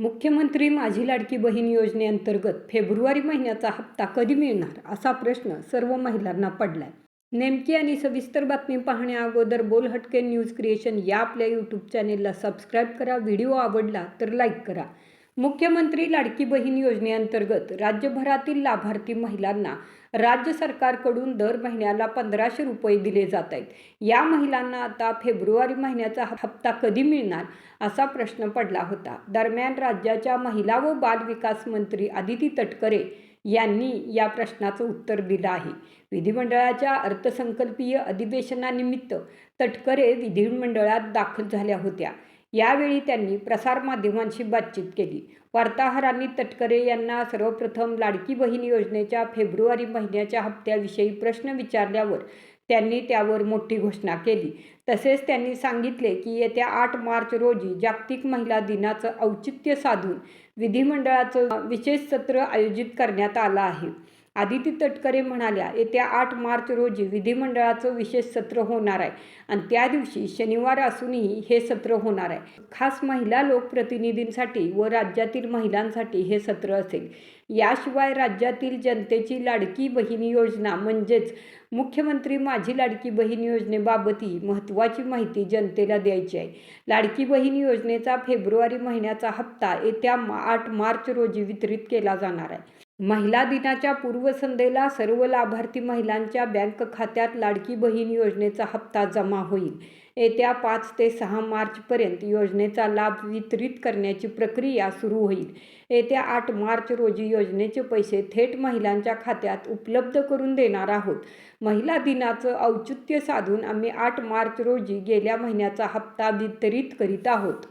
मुख्यमंत्री माझी लाडकी बहीण योजनेअंतर्गत फेब्रुवारी महिन्याचा हप्ता कधी मिळणार? असा प्रश्न सर्व महिलांना पडलाय. नेमकी आणि सविस्तर बातमी पाहण्या अगोदर बोल हटके न्यूज क्रिएशन या आपल्या यूट्यूब चॅनेलला सबस्क्राईब करा. व्हिडिओ आवडला तर लाईक करा. मुख्यमंत्री लाडकी बहीण योजनेअंतर्गत राज्यभरातील लाभार्थी महिलांना राज्य सरकारकडून दर महिन्याला पंधराशे रुपये दिले जात आहेत. या महिलांना आता फेब्रुवारी महिन्याचा हप्ता कधी मिळणार असा प्रश्न पडला होता. दरम्यान राज्याच्या महिला व बाल विकास मंत्री आदिती तटकरे यांनी या प्रश्नाचं उत्तर दिलं आहे. विधिमंडळाच्या अर्थसंकल्पीय अधिवेशनानिमित्त तटकरे विधिमंडळात दाखल झाल्या होत्या. यावेळी त्यांनी प्रसारमाध्यमांशी बातचीत केली. वार्ताहरांनी तटकरे यांना सर्वप्रथम लाडकी बहीण योजनेच्या फेब्रुवारी महिन्याच्या हप्त्याविषयी प्रश्न विचारल्यावर त्यांनी त्यावर मोठी घोषणा केली. तसेच त्यांनी सांगितले की येत्या आठ मार्च रोजी जागतिक महिला दिनाचं औचित्य साधून विधिमंडळाचं विशेष सत्र आयोजित करण्यात आलं आहे. आदिती तटकरे म्हणाल्या येत्या आठ मार्च रोजी विधिमंडळाचं विशेष सत्र होणार आहे आणि त्या दिवशी शनिवार असूनही हे सत्र होणार आहे. खास महिला लोकप्रतिनिधींसाठी व राज्यातील महिलांसाठी हे सत्र असेल. याशिवाय राज्यातील जनतेची लाडकी बहीण योजना म्हणजेच मुख्यमंत्री माझी लाडकी बहीण योजनेबाबतही महत्त्वाची माहिती जनतेला द्यायची आहे. लाडकी बहीण योजनेचा फेब्रुवारी महिन्याचा हप्ता येत्या मा आठ मार्च रोजी वितरित केला जाणार आहे. महिला दिनाच्या पूर्वसंध्येला सर्व लाभार्थी महिलांच्या बँक खात्यात लाडकी बहीण योजनेचा हप्ता जमा होईल. येत्या पाच ते सहा मार्चपर्यंत योजनेचा लाभ वितरित करण्याची प्रक्रिया सुरू होईल. येत्या आठ मार्च रोजी योजनेचे पैसे थेट महिलांच्या खात्यात उपलब्ध करून देणार आहोत. महिला दिनाचं औचित्य साधून आम्ही आठ मार्च रोजी गेल्या महिन्याचा हप्ता वितरित करीत आहोत.